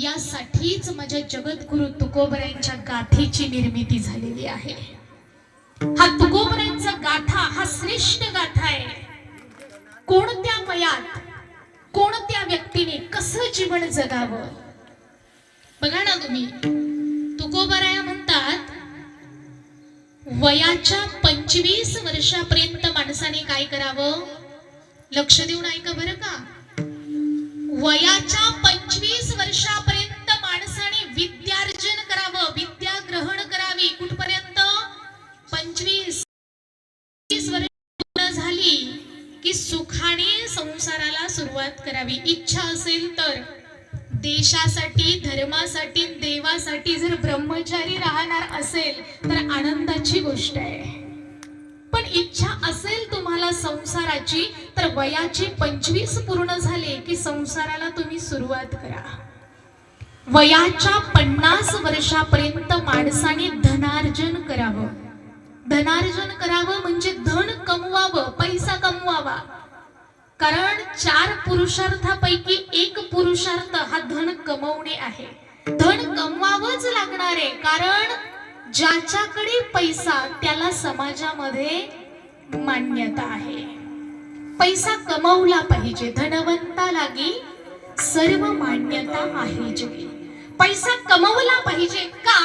यासाठीच माझ्या जगद्गुरु तुकोबऱ्यांच्या गाथेची निर्मिती झालेली आहे. हा तुकोबऱ्यांचा गाथा हा श्रेष्ठ गाथा आहे. कोणत्या वयात कोणत्या व्यक्तीने कसं जीवन जगावं? बघा ना तुम्ही. तुकोबराया म्हणतात वयाच्या पंचवीस वर्षापर्यंत माणसाने काय करावं? लक्ष देऊन ऐका बरं का. वयाच्या पंचवीस वर्षापर्यंत माणसाने विद्यार्जन करावं विद्या ग्रहण करावी. कुठपर्यंत? पंचवीस. वर्ष झाली की सुखाने संसाराला सुरुवात करावी. इच्छा असेल तर देशासाठी धर्मासाठी देवासाठी जर ब्रह्मचारी राहणार असेल तर आनंदाची गोष्ट आहे. पण इच्छा असेल तुम्हाला संसाराची तर वयाची पंचवीस पूर्ण झाले की संसाराला तुम्ही सुरुवात करा. वयाच्या पन्नास वर्षापर्यंत माणसाने धनार्जन करावं. धनार्जन करावं म्हणजे धन कमवावं पैसा कमवावा. कारण चार पुरुषार्थापैकी एक पुरुषार्थ हा धन कमवणे आहे. धन कमवावंच लागणार आहे कारण ज्याच्याकडे पैसा त्याला समाजामध्ये मान्यता आहे. पैसा कमवला पाहिजे धनवंता लागी सर्व मान्यता आहे पैसा कमवला पाहिजे का?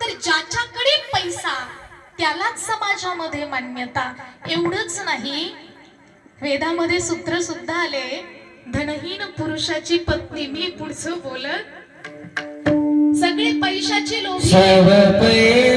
तर ज्याच्याकडे पैसा त्यालाच समाजामध्ये मान्यता. एवढंच नाही वेदामध्ये सूत्र सुद्धा आले धनहीन पुरुषाची पत्नी मी पुढचं बोलत सगळे पैशाचे लोभी. सर्व पैसे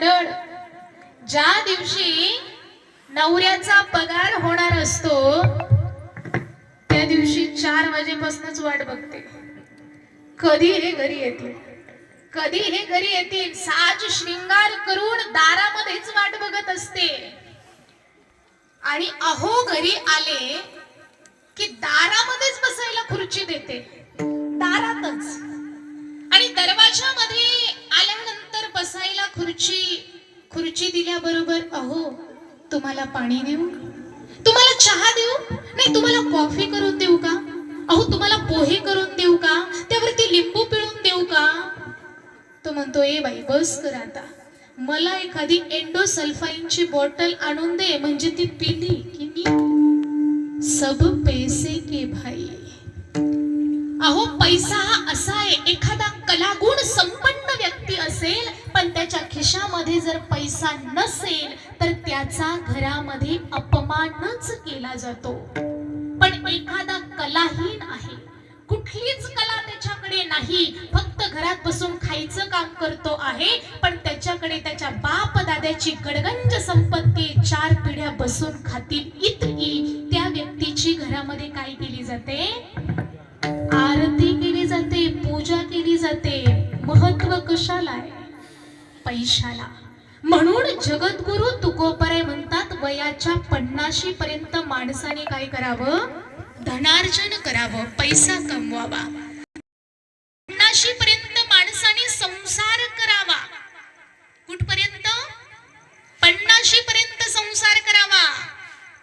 मंडळ ज्या दिवशी नवऱ्याचा पगार होणार असतो त्या दिवशी चार वाजेपासूनच वाट बघते. कधी हे घरी येतील? कधी हे घरी येतील? साज श्रृंगार करून दारामध्येच वाट बघत असते. आणि अहो घरी आले की दारामध्येच बसायला खुर्ची देते. दारातच. आणि दरवाजामध्ये आल्यानंतर बसायला खुर्ची खुर्ची दिल्याबरोबर अहो तुम्हाला पाणी देऊ तुम्हाला चहा देऊ? नाही तुम्हाला कॉफी करून देऊ का? अहो तुम्हाला पोहे करून देऊ का? त्यावरती लिंबू पिळून देऊ का? तो म्हणतो ए बाई बस कर आता. मला एखादी एंडोसल्फाईनची बॉटल आणून दे म्हणजे ती पिली की मी सब पैसे के भाई. अहो पैसा हा असा आहे एखादा कलागुण संपन्न व्यक्ती असेल पण त्याच्या खिशामध्ये जर पैसा नसेल तर त्याचा घरामध्ये अपमानच केला जातो. पण एखादा कलाहीन आहे. कुठलीच कला त्याच्याकडे नाही. फक्त घरात बसून खायचं काम करतो आहे पण त्याच्याकडे त्याच्या बाप दाद्याची गडगंज संपत्ती चार पिढ्या बसून खातील इतकी त्या व्यक्तीची घरामध्ये काय केली जाते? आरती कशाला आहे. पैशाला. म्हणून जगद्गुरु तुकोपराय म्हणतात वयाच्या पन्नाशी पर्यंत माणसाने काय करावं? धनार्जन करावं पैसा कमवावा. पन्नाशी पर्यंत माणसाने संसार करावा. कुठपर्यंत? पन्नाशी पर्यंत संसार करावा.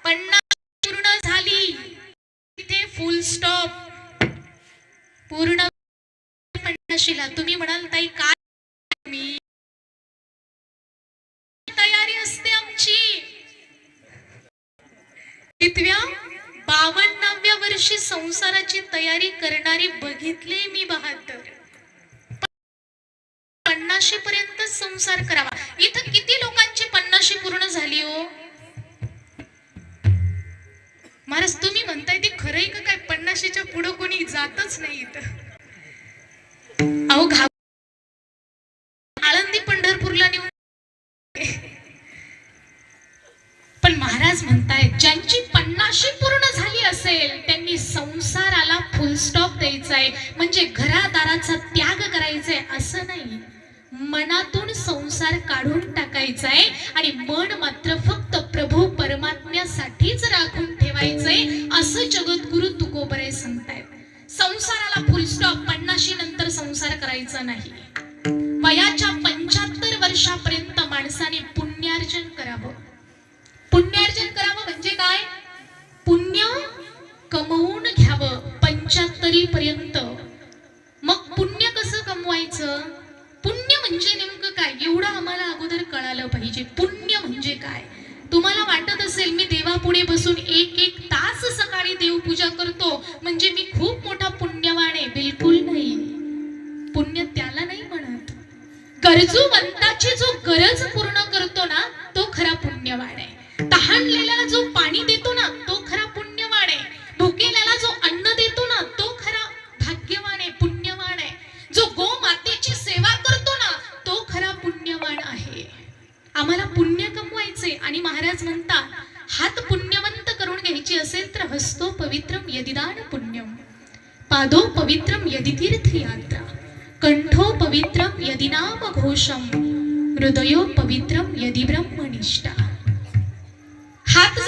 पन्नास पूर्ण झाली. तिथे फुल स्टॉप पूर्ण पन्नाशीला. तुम्ही म्हणाल संसाराची तयारी करणारी बघितले मी बहात्तर. पन्नाशी पर्यंत संसार करावा. इथं किती लोकांची पन्नाशी पूर्ण झाली हो? महाराज तुम्ही म्हणताय ते खरंय का काय? पन्नाशीच्या पुढं कोणी जातच नाही इथं. अहो घा आळंदी पंढरपूरला नेऊन पण महाराज म्हणतायत ज्यांची पन्नाशी पूर्ण झाली असेल त्यांनी फुल स्टॉप द्यायचा आहे म्हणजे घरादाराचा त्याग करायचा आहे असं नाही. मनातून संसार काढून टाकायचा आहे आणि मन मात्र फक्त प्रभू परमात्म्यासाठीच राखून ठेवायचंय असं जगद्गुरु तुकोबरे सांगतायत. संसाराला फुल स्टॉप पन्नाशी नंतर संसार करायचा नाही. वयाच्या पंच्याहत्तर वर्षापर्यंत माणसाने पुण्यार्जन करावं. पुण्यार्जन करावं म्हणजे काय? पुण्य कमवून पंच्याहत्तरी पर्यंत. मग पुण्य कसं कमवायचं? पुण्य म्हणजे नेमकं काय? एवढं आम्हाला अगोदर कळालं पाहिजे. पुण्य म्हणजे काय? तुम्हाला वाटत असेल मी देवापुढे बसून एक एक तास सकाळी देवपूजा करतो. म्हणजे मी खूप मोठा पुण्यवान आहे. बिलकुल नाही. पुण्य त्याला नाही म्हणत. गरजूवंताची जो गरज पूर्ण करतो ना तो खरा पुण्यवान आहे. तहानलेल्याला जो पाणी देतो ना आम्हाला पुण्य कमवायचे आणि महाराज म्हणतात हात पुण्यवंत करून घ्यायची असेल तर हस्तो पवित्रम यदिदान पुण्यम पादो पवित्रम यदि तीर्थयात्रा कंठो पवित्रम यदि नाम घोषम हृदयो पवित्रम यदि ब्रह्मनिष्ठा. हात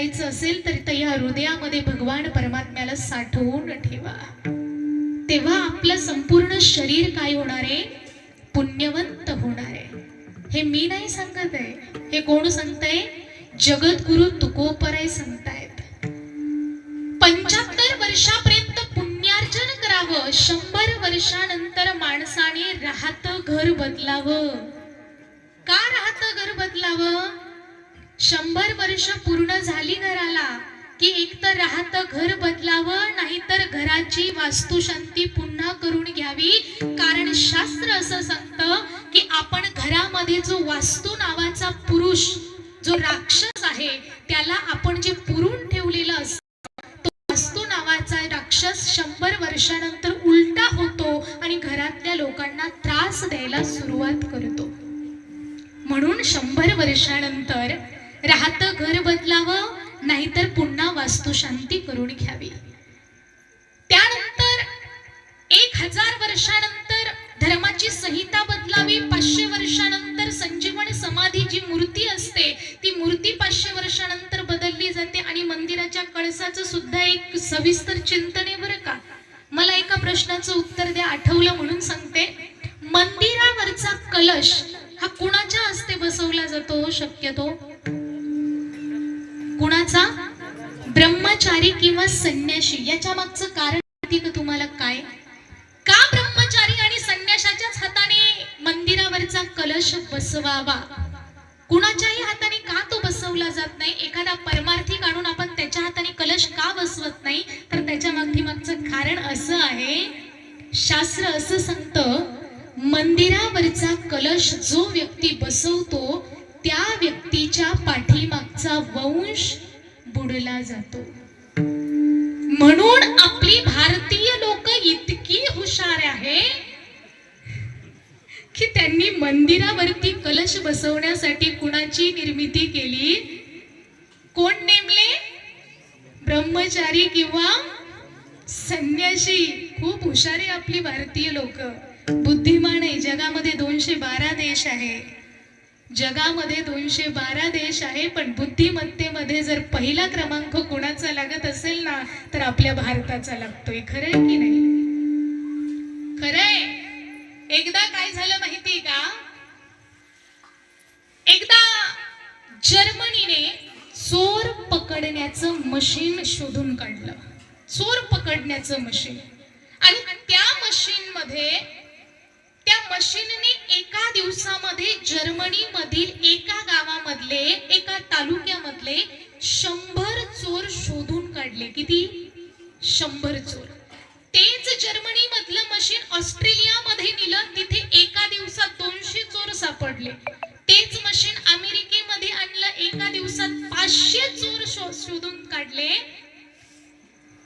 करायचं असेल तर त्या हृदयामध्ये भगवान परमात्म्याला साठवून ठेवा. तेव्हा आपलं संपूर्ण शरीर काय होणार आहे? पुण्यवंत होणार आहे. हे मी नाही सांगत आहे. हे कोण सांगताय? जगद्गुरु तुकोपराय सांगतायत. पंच्याहत्तर वर्षापर्यंत पुण्यार्जन करावं. शंभर वर्षानंतर माणसाने राहत घर बदलावं. का राहत घर बदलावं? शंभर वर्ष पूर्ण झाली घराला की एकतर राहत घर बदलावं नाहीतर घराची वास्तुशांती पुन्हा करून घ्यावी. कारण शास्त्र असं सांगतं की आपण घरामध्ये जो वास्तू नावाचा पुरुष जो राक्षस आहे त्याला आपण जे पुरून ठेवलेलं असतं तो वास्तू नावाचा राक्षस शंभर वर्षानंतर उलटा होतो आणि घरातल्या लोकांना त्रास द्यायला सुरुवात करतो. म्हणून शंभर वर्षानंतर राहत घर बदलावं नाहीतर पुन्हा वास्तुशांती करून घ्यावी. त्यानंतर एक हजार वर्षानंतर धर्माची संहिता बदलावी पाचशे वर्षानंतर संजीवन समाधी जी मूर्ती असते ती मूर्ती पाचशे वर्षानंतर बदलली जाते आणि मंदिराच्या कळसाचं सुद्धा एक सविस्तर चिंतने बरं का. मला एका प्रश्नाचं उत्तर द्या आठवलं म्हणून सांगते. मंदिरावरचा कलश हा कुणाच्या हस्ते बसवला जातो? शक्यतो कुणाचा? ब्रह्मचारी किंवा संन्याशी? याच्या मागचं कारण माहिती का तुम्हाला काय? का ब्रह्मचारी आणि संन्याशाच्याच हाताने मंदिरावरचा कलश बसवावा? कुणाच्याही हाताने का तो बसवला जात नाही? एखादा परमार्थी आणून आपण त्याच्या हाताने कलश का बसवत नाही? तर त्याच्या मागठी मागचं कारण असं आहे शास्त्र असं सांगतं मंदिरावरचा कलश जो व्यक्ती बसवतो त्या व्यक्तीच्या पाठीमाग चा वंश बुडला जातो. म्हणून आपली भारतीय लोक इतकी हुशार आहे की त्यांनी मंदिरावरती कलश बसवण्यासाठी कुणाची निर्मिती केली? कोण नेमले? ब्रह्मचारी किंवा संन्याशी खूप हुशार आहे आपली भारतीय लोक. बुद्धिमान आहे. जगामध्ये दोनशे बारा देश आहे. जगामध्ये दोनशे बारा देश आहे पण बुद्धिमत्तेमध्ये जर पहिला क्रमांक कोणाचा लागत असेल ना तर आपल्या भारताचा लागतोय. खरंय की नाही? खरंय. एकदा काय झालं माहिती का? एकदा जर्मनीने चोर पकडण्याचं मशीन शोधून काढलं. चोर पकडण्याचं मशीन. आणि त्या मशीन मध्ये मशीनने एका दिवसामध्ये जर्मनी मधील एका गावामधले एका तालुक्यामधले शंभर चोर शोधून काढले. किती? शंभर चोर. तेच जर्मनी मधलं मशीन ऑस्ट्रेलिया मध्ये नेलं तिथे एका दिवसात दोनशे चोर सापडले. तेच मशीन अमेरिकेमध्ये आणलं एका दिवसात पाचशे चोर शो- शोधून काढले.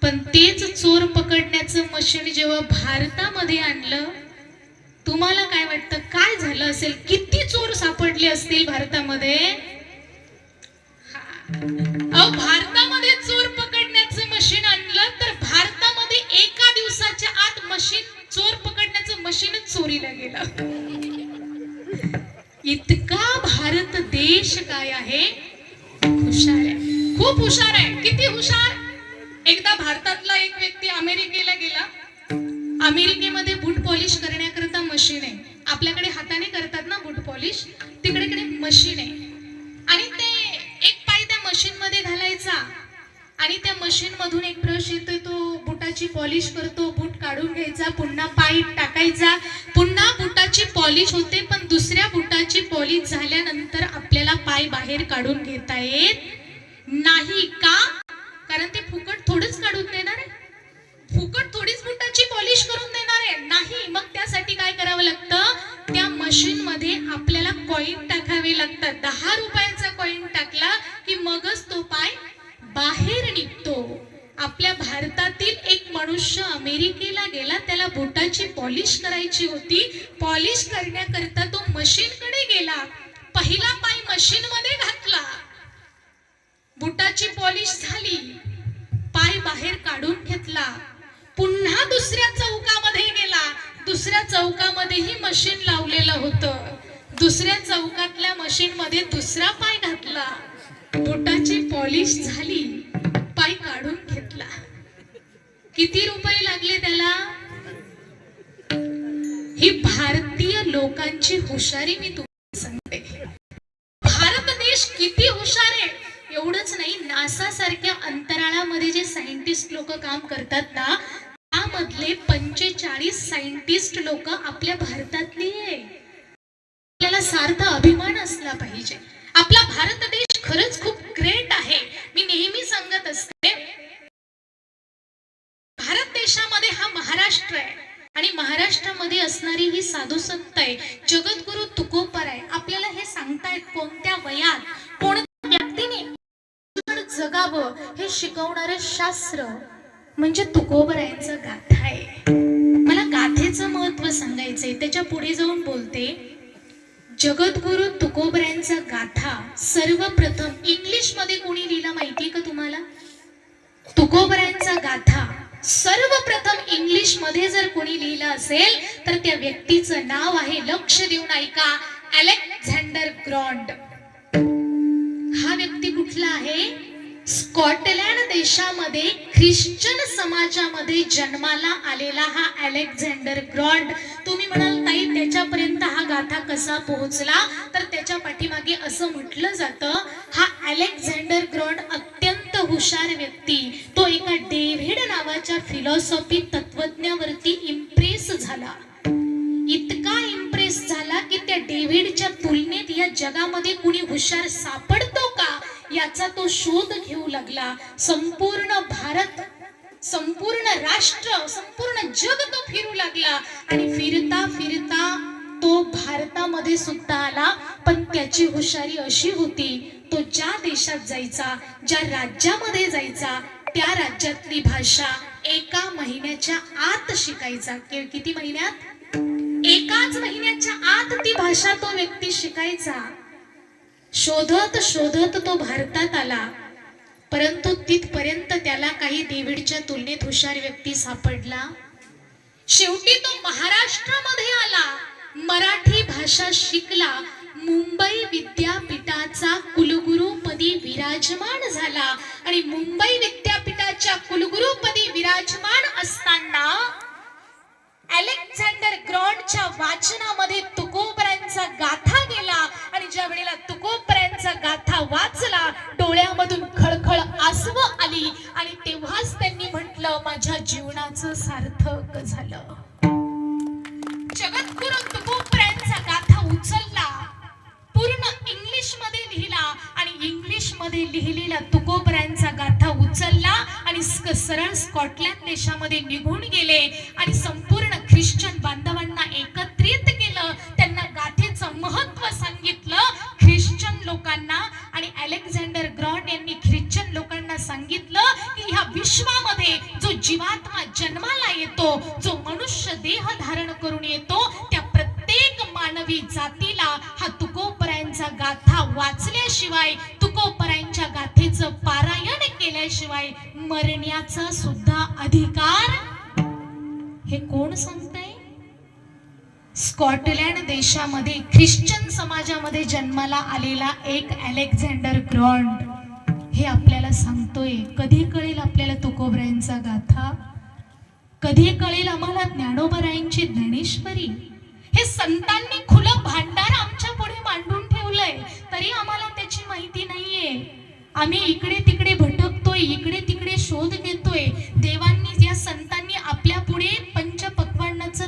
पण तेच चोर पकडण्याचं मशीन जेव्हा भारतामध्ये आणलं तुम्हाला काय वाटतं? काय झालं असेल? किती चोर सापडले असतील भारतामध्ये? अहो भारतामध्ये चोर पकडण्याचं मशीन आणलं तर भारतामध्ये एका दिवसाच्या आत मशीन चोर पकडण्याचं मशीनच चोरीला गेलं. इतका भारत देश काय आहे? हुशार आहे. खूप हुशार आहे. किती हुशार? एकदा भारतातला एक व्यक्ती अमेरिकेला गेला. अमेरिकेमध्ये बूट पॉलिश करण्याकरता मशीन आहे. आपल्याकडे हाताने करतात ना बूट पॉलिश तिकडे कडे मशीन आहे. आणि ते एक पाय त्या मशीन मध्ये घालायचा. आणि त्या मशीन मधून एक ब्रश येतोय तो बुटाची पॉलिश करतो. बूट काढून घ्यायचा पुन्हा पाय टाकायचा. पुन्हा बुटाची पॉलिश होते पण दुसऱ्या बुटाची पॉलिश झाल्यानंतर आपल्याला पाय बाहेर काढून घेता येत नाही का? कारण ते फुकट थोडंच काढून देणार आहे. कॉईन टाकावे लागतात. दहा रुपयाचा कॉईन टाकला की मगच तो पाय बाहेर निघतो. आपल्या भारतातील एक मनुष्य अमेरिकेला गेला त्याला बुटाची पॉलिश करायची होती. पॉलिश करण्याकरता तो मशीन कडे गेला. पहिला पाय मशीन मध्ये घातला. बुटाची पॉलिश झाली. पाय बाहेर काढून घेतला. पुन्हा दुसऱ्या चौकामध्ये गेला. दुसऱ्या चौकामध्येही मशीन लावलेलं होतं. दुसऱ्या चौकातल्या मशीन मध्ये दुसरा पाय घातला. बोटाची पॉलिश झाली. पाय काढून घेतला. किती रुपये लागले त्याला? ही भारतीय लोकांची हुशारी मी तुम्हाला सांगते. भारत देश किती हुशार आहे? एवढंच नाही नासा सारख्या अंतराळामध्ये जे सायंटिस्ट लोक काम करतात ना त्यामधले पंचेचाळीस सायंटिस्ट लोक आपल्या भारतातली आहे. सार्थ अभिमान असला पाहिजे. आपला भारत देश खरंच खूप ग्रेट आहे. मी नेहमी सांगत असते भारत देशामध्ये हा महाराष्ट्र आहे. आणि महाराष्ट्रामध्ये असणारी ही साधू संत आहे. जगद्गुरु तुकोपर आहे. आपल्याला हे सांगतायत कोणत्या वयात कोणत्या व्यक्तीने जगावं हे शिकवणार शास्त्र म्हणजे तुकोबरायांचं गाथा आहे. मला गाथेचं महत्त्व सांगायचंय. त्याच्या पुढे जाऊन बोलते. जगद्गुरु तुकोबऱ्यांचा गाथा सर्वप्रथम इंग्लिशमध्ये कोणी लिहिला माहितीये का तुम्हाला? तुकोबऱ्यांचा गाथा सर्वप्रथम इंग्लिशमध्ये जर कोणी लिहिला असेल तर त्या व्यक्तीचं नाव आहे लक्ष देऊन ऐका अलेक्झांडर ग्रॉन्ड. हा व्यक्ती कुठला आहे? स्कॉटलँड देशामध्ये ख्रिश्चन समाजामध्ये जन्माला आलेला हा अलेक्झांडर ग्रॉड. तुम्ही म्हणाल ताई त्याच्यापर्यंत हा गाथा कसा पोहोचला? तर त्याच्या पाठीमागे असं म्हटलं जातं हा अलेक्झांडर ग्रॉड अत्यंत हुशार व्यक्ती. तो एका डेव्हिड नावाच्या फिलॉसॉफी तत्वज्ञावरती इम्प्रेस झाला. इतका इम्प्रेस झाला की त्या डेव्हिडच्या तुलनेत या जगामध्ये कुणी हुशार सापडत याचा तो शोध घेऊ लागला. संपूर्ण भारत संपूर्ण राष्ट्र संपूर्ण जग तो फिरू लागला. आणि फिरता फिरता तो भारतामध्ये सुद्धा आला. पण त्याची हुशारी अशी होती तो ज्या देशात जायचा ज्या राज्यामध्ये जायचा त्या राज्यातली भाषा एका महिन्याच्या आत शिकायचा. किती महिन्यात? एकाच महिन्याच्या आत ती भाषा तो व्यक्ती शिकायचा. शोधत शोधत तो भारतात आला. परंतु तिथपर्यंत त्याला काही डेव्हिडच्या तुलनेत हुशार व्यक्ती सापडला. शेवटी तो महाराष्ट्रामध्ये आला. मराठी भाषा शिकला. मुंबई विद्यापीठाचा कुलगुरुपदी विराजमान झाला. आणि मुंबई विद्यापीठाच्या कुलगुरुपदी विराजमान असताना अलेक्झांडर ग्रॉन्डच्या वाचनामध्ये तुकोबरांचा गाथा गेला. आणि ज्या वेळेला तुकोबरांचा गाथा वाचला डोळ्यामधून खळखळ आसव आली आणि तेव्हाच त्यांनी म्हटलं माझ्या जीवनाचं सार्थक झालं. जगद्गुरु तुकोबरांचा गाथा उचलला पूर्ण इंग्लिशमध्ये लिहिला आणि इंग्लिशमध्ये लिहिलेला तुकोबरांचा गाथा उचलला आणि सरळ स्कॉटलँड देशामध्ये निघून गेले आणि संपूर्ण ख्रिश्चन बांधवांना विश्वामध्ये जो जीवात्मा जन्माला येतो जो मनुष्य देह धारण करून येतो त्या प्रत्येक मानवी जातीला हा तुकोपरायांचा गाथा वाचल्याशिवाय तुकोपरायांच्या गाथेचं पारायण केल्याशिवाय मरण्याचा सुद्धा अधिकार? हे कोण सांगतंय? स्कॉटलँड देशामध्ये ख्रिश्चन समाजामध्ये जन्माला आलेला एक अलेक्झांडर ग्रॉन्ड. हे आपल्याला सांगतोय. कधी कळेल आपल्याला तुकोबरायांचा गाथा? कधी कळेल आम्हाला ज्ञानोबरायांची ज्ञानेश्वरी? हे संतांनी खुलं भांडार आमच्या पुढे मांडून ठेवलंय. तरी आम्हाला त्याची माहिती नाहीये. आम्ही इकडे तिकडे भटकतोय इकडे तिकडे शोध घेतोय. देवांनी या संतांनी आपल्या पुढे पंचपक्वांनाचं